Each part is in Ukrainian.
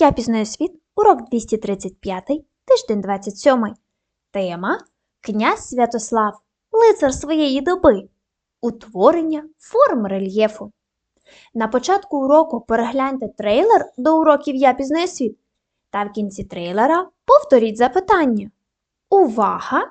Я пізнаю світ, урок 235, тиждень 27. Тема Князь Святослав, лицар своєї доби. Утворення форм рельєфу. На початку уроку перегляньте трейлер до уроків Я пізнаю світ. Та в кінці трейлера повторіть запитання. Увага!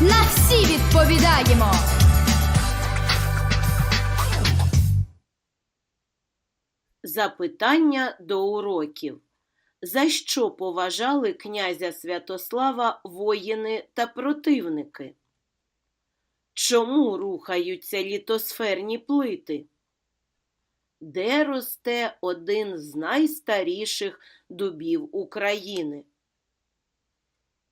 на всі відповідаємо. Запитання до уроків. За що поважали князя Святослава воїни та противники? Чому рухаються літосферні плити? Де росте один з найстаріших дубів України?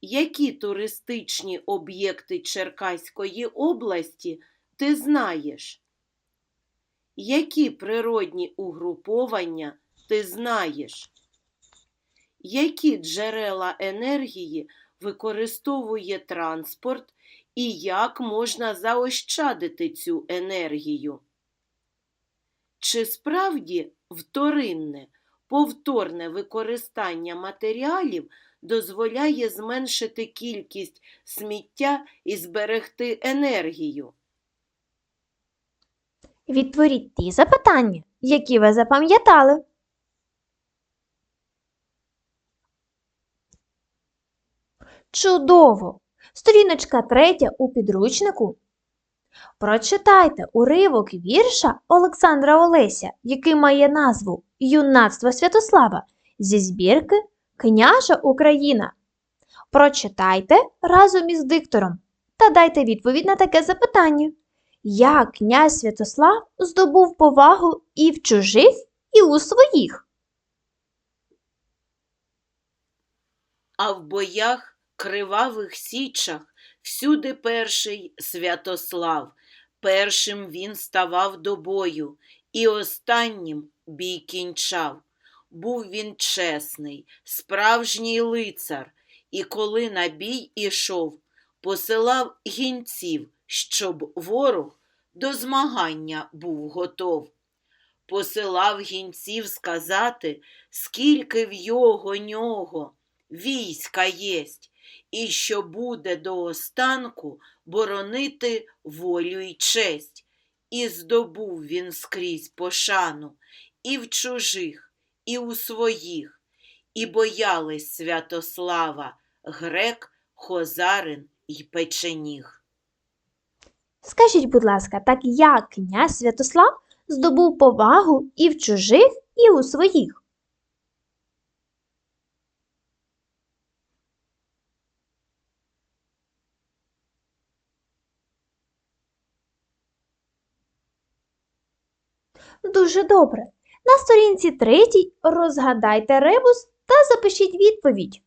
Які туристичні об'єкти Черкаської області ти знаєш? Які природні угруповання ти знаєш? Які джерела енергії використовує транспорт і як можна заощадити цю енергію? Чи справді вторинне, повторне використання матеріалів дозволяє зменшити кількість сміття і зберегти енергію? Відтворіть ті запитання, які ви запам'ятали. Чудово! Сторіночка третя у підручнику. Прочитайте уривок вірша Олександра Олеся, який має назву Юнацтво Святослава зі збірки Княжа Україна. Прочитайте разом із диктором та дайте відповідь на таке запитання. Як князь Святослав здобув повагу і в чужих, і у своїх? А в боях, кривавих січах, всюди перший Святослав. Першим він ставав до бою, і останнім бій кінчав. Був він чесний, справжній лицар, і коли на бій ішов, посилав гінців, щоб ворог до змагання був готов. Посилав гінців сказати, скільки в його нього війська єсть, і що буде до останку боронити волю й честь. І здобув він скрізь пошану і в чужих, і у своїх, і боялись Святослава грек, хозарин й печеніг. Скажіть, будь ласка, так як князь Святослав здобув повагу і в чужих, і у своїх? Дуже добре. На сторінці третій розгадайте ребус та запишіть відповідь.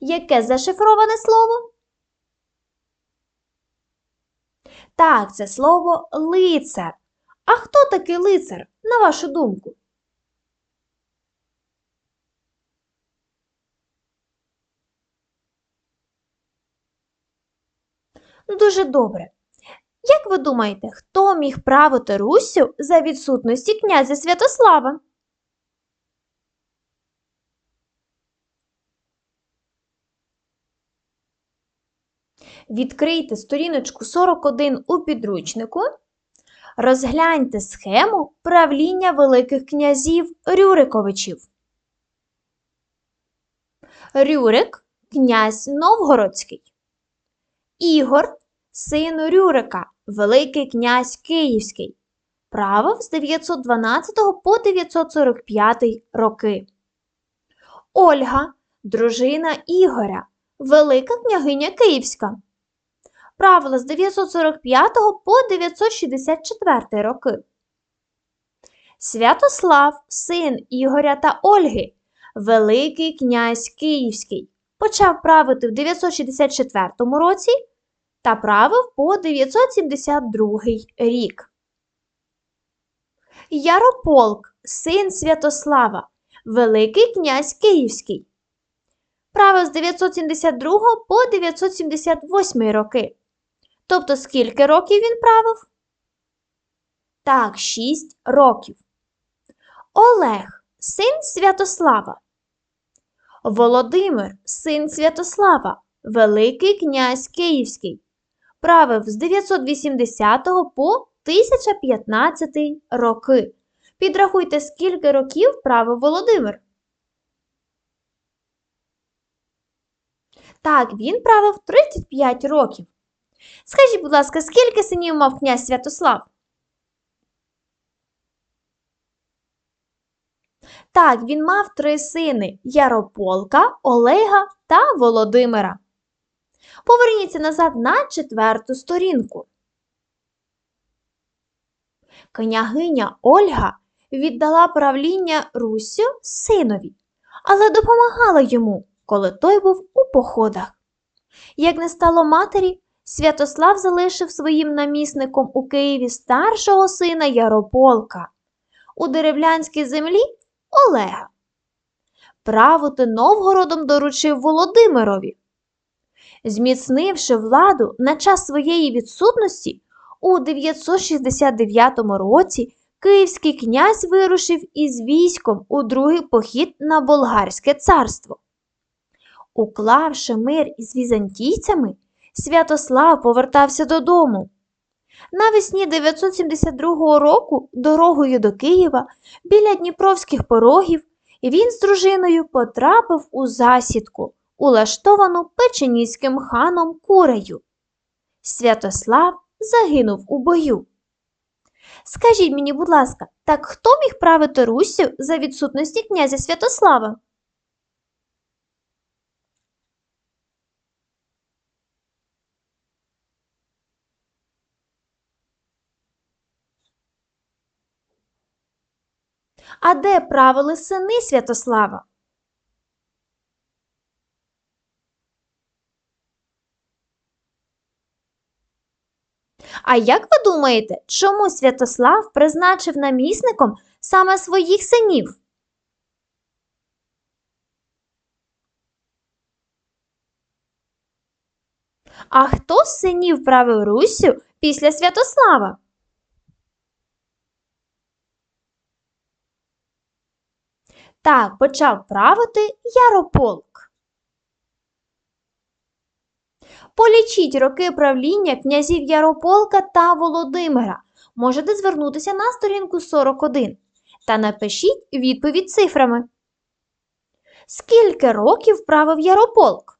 Яке зашифроване слово? Так, це слово лицар. А хто такий лицар, на вашу думку? Дуже добре. Як ви думаєте, хто міг правити Руссю за відсутності князя Святослава? Відкрийте сторіночку 41 у підручнику. Розгляньте схему правління великих князів Рюриковичів. Рюрик князь Новгородський. Ігор син Рюрика, Великий князь Київський. Правив з 912 по 945 роки. Ольга, дружина Ігоря, Велика княгиня Київська. Правила з 945 по 964 роки. Святослав, син Ігоря та Ольги, Великий князь Київський, почав правити в 964 році та правив по 972 рік. Ярополк, син Святослава, Великий князь Київський. Правив з 972 по 978 роки. Тобто скільки років він правив? Так, 6 років. Олег, син Святослава. Володимир, син Святослава, Великий князь Київський. Правив з 980 по 1015 роки. Підрахуйте, скільки років правив Володимир. Так, він правив 35 років. Скажіть, будь ласка, скільки синів мав князь Святослав? Так, він мав три сини Ярополка, Олега та Володимира. Поверніться назад на четверту сторінку. Княгиня Ольга віддала правління Руссю синові, але допомагала йому, коли той був у походах. Як не стало матері, Святослав залишив своїм намісником у Києві старшого сина Ярополка. У деревлянській землі Олега. Правити Новгородом доручив Володимирові. Зміцнивши владу на час своєї відсутності, у 969 році Київський князь вирушив із військом у другий похід на Болгарське царство. Уклавши мир із візантійцями, Святослав повертався додому. Навесні 972 року дорогою до Києва біля Дніпровських порогів він з дружиною потрапив у засідку, улаштовану печеніським ханом Курею. Святослав загинув у бою. Скажіть мені, будь ласка, так хто міг правити Руссю за відсутності князя Святослава? А де правили сини Святослава? А як ви думаєте, чому Святослав призначив намісником саме своїх синів? А хто з синів правив Руссю після Святослава? Так, почав правити Ярополк. Полічіть роки правління князів Ярополка та Володимира. Можете звернутися на сторінку 41 та напишіть відповідь цифрами. Скільки років правив Ярополк?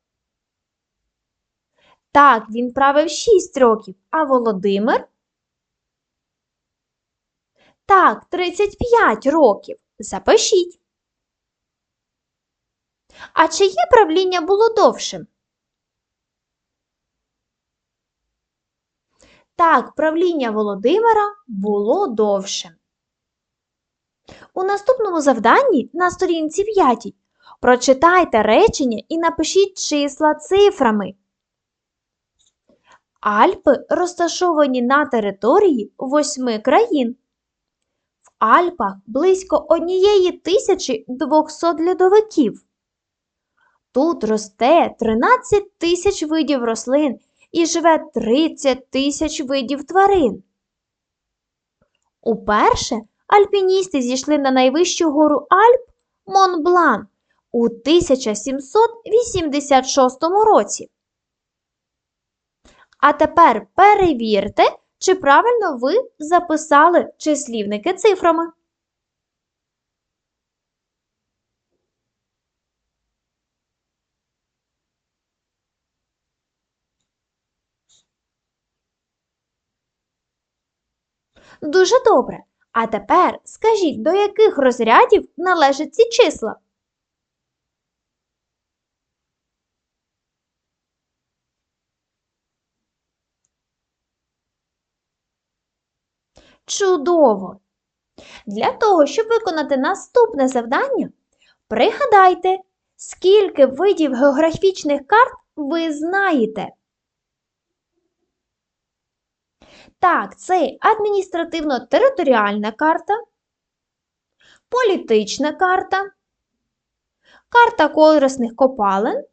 Так, він правив 6 років, а Володимир? Так, 35 років. Запишіть. А чиє правління було довшим? Так, правління Володимира було довшим. У наступному завданні на сторінці 5 прочитайте речення і напишіть числа цифрами. Альпи розташовані на території восьми країн. В Альпах близько 1200 льодовиків. Тут росте 13 тисяч видів рослин і живе 30 тисяч видів тварин. Уперше альпіністи зійшли на найвищу гору Альп Монблан у 1786 році. А тепер перевірте, чи правильно ви записали числівники цифрами. Дуже добре. А тепер скажіть, до яких розрядів належать ці числа? Чудово! Для того, щоб виконати наступне завдання, пригадайте, скільки видів географічних карт ви знаєте. Так, це адміністративно-територіальна карта, політична карта, карта корисних копалин.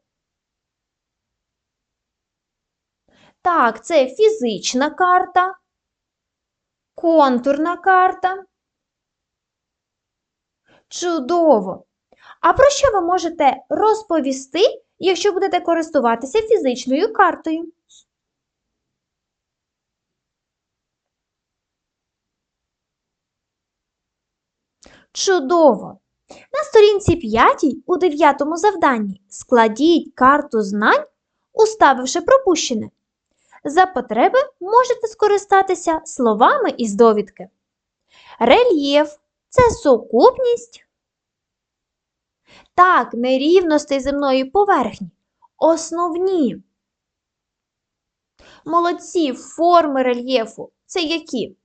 Так, це фізична карта, контурна карта. Чудово! А про що ви можете розповісти, якщо будете користуватися фізичною картою? Чудово! На сторінці 5 у 9 завданні складіть карту знань, уставивши пропущене. За потреби можете скористатися словами із довідки. Рельєф це сукупність. Так, нерівностей земної поверхні. Основні. Молодці форми рельєфу. Це які?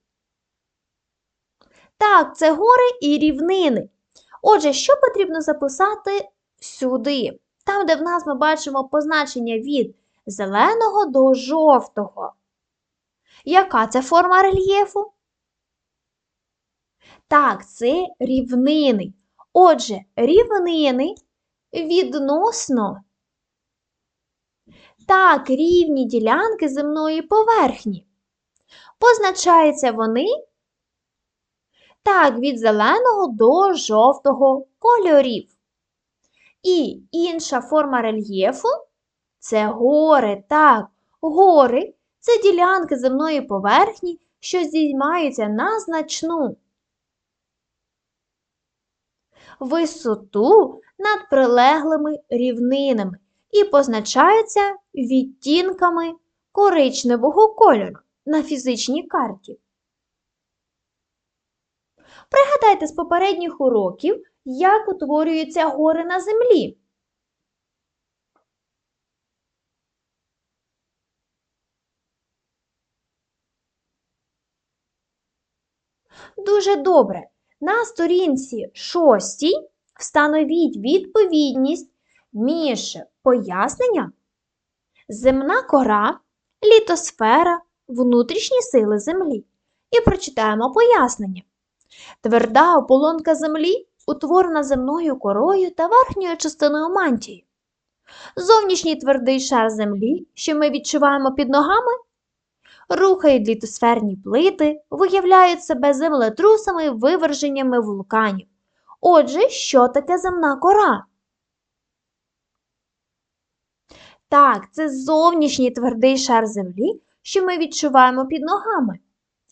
Так, це гори і рівнини. Отже, що потрібно записати сюди? Там, де в нас ми бачимо позначення від зеленого до жовтого. Яка це форма рельєфу? Так, це рівнини. Отже, рівнини відносно так, рівні ділянки земної поверхні. Позначаються вони так, від зеленого до жовтого кольорів. І інша форма рельєфу це гори. Так, гори це ділянки земної поверхні, що здіймаються на значну висоту над прилеглими рівнинами і позначаються відтінками коричневого кольору на фізичній карті. Пригадайте з попередніх уроків, як утворюються гори на землі. Дуже добре. На сторінці 6 встановіть відповідність між поясненням земна кора, літосфера, внутрішні сили Землі. І прочитаємо пояснення. Тверда ополонка Землі утворена земною корою та верхньою частиною мантії. Зовнішній твердий шар Землі, що ми відчуваємо під ногами, рухають літосферні плити, виявляють себе землетрусами, виверженнями вулканів. Отже, що таке земна кора? Так, це зовнішній твердий шар Землі, що ми відчуваємо під ногами.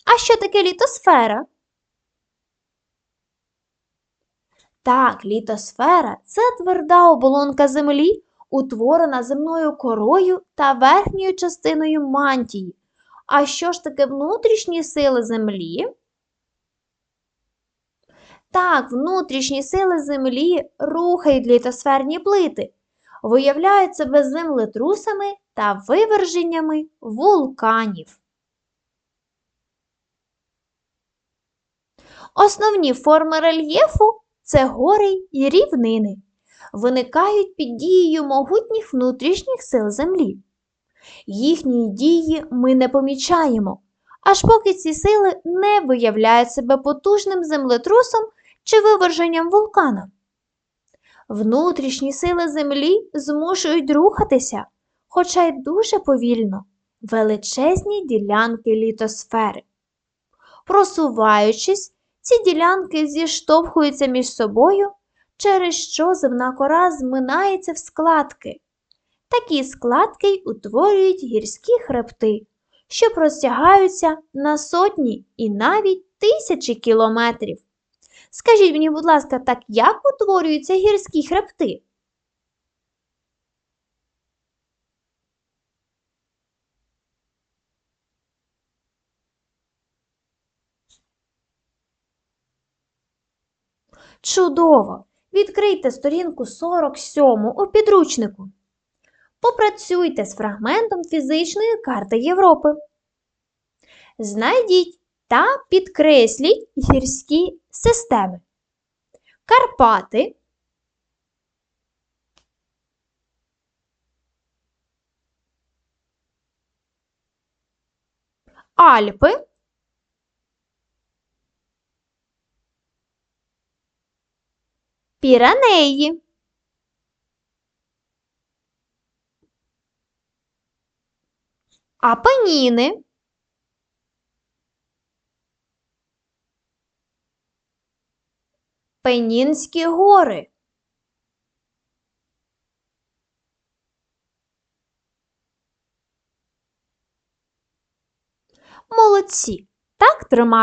А що таке літосфера? Так, літосфера це тверда оболонка Землі, утворена земною корою та верхньою частиною мантії. А що ж таке внутрішні сили Землі? Так, внутрішні сили Землі рухають літосферні плити, виявляють себе землетрусами та виверженнями вулканів. Основні форми рельєфу це гори і рівнини. Виникають під дією могутніх внутрішніх сил Землі. Їхньої дії ми не помічаємо, аж поки ці сили не виявляють себе потужним землетрусом чи виверженням вулкана. Внутрішні сили Землі змушують рухатися, хоча й дуже повільно, величезні ділянки літосфери. Просуваючись, ці ділянки зіштовхуються між собою, через що земна кора зминається в складки. Такі складки й утворюють гірські хребти, що простягаються на сотні і навіть тисячі кілометрів. Скажіть мені, будь ласка, так як утворюються гірські хребти? Чудово! Відкрийте сторінку 47 у підручнику. Попрацюйте з фрагментом фізичної карти Європи. Знайдіть та підкресліть гірські системи. Карпати, Альпи, Піранеї, Апеніни, Пенінські гори. Молодці! Так тримати.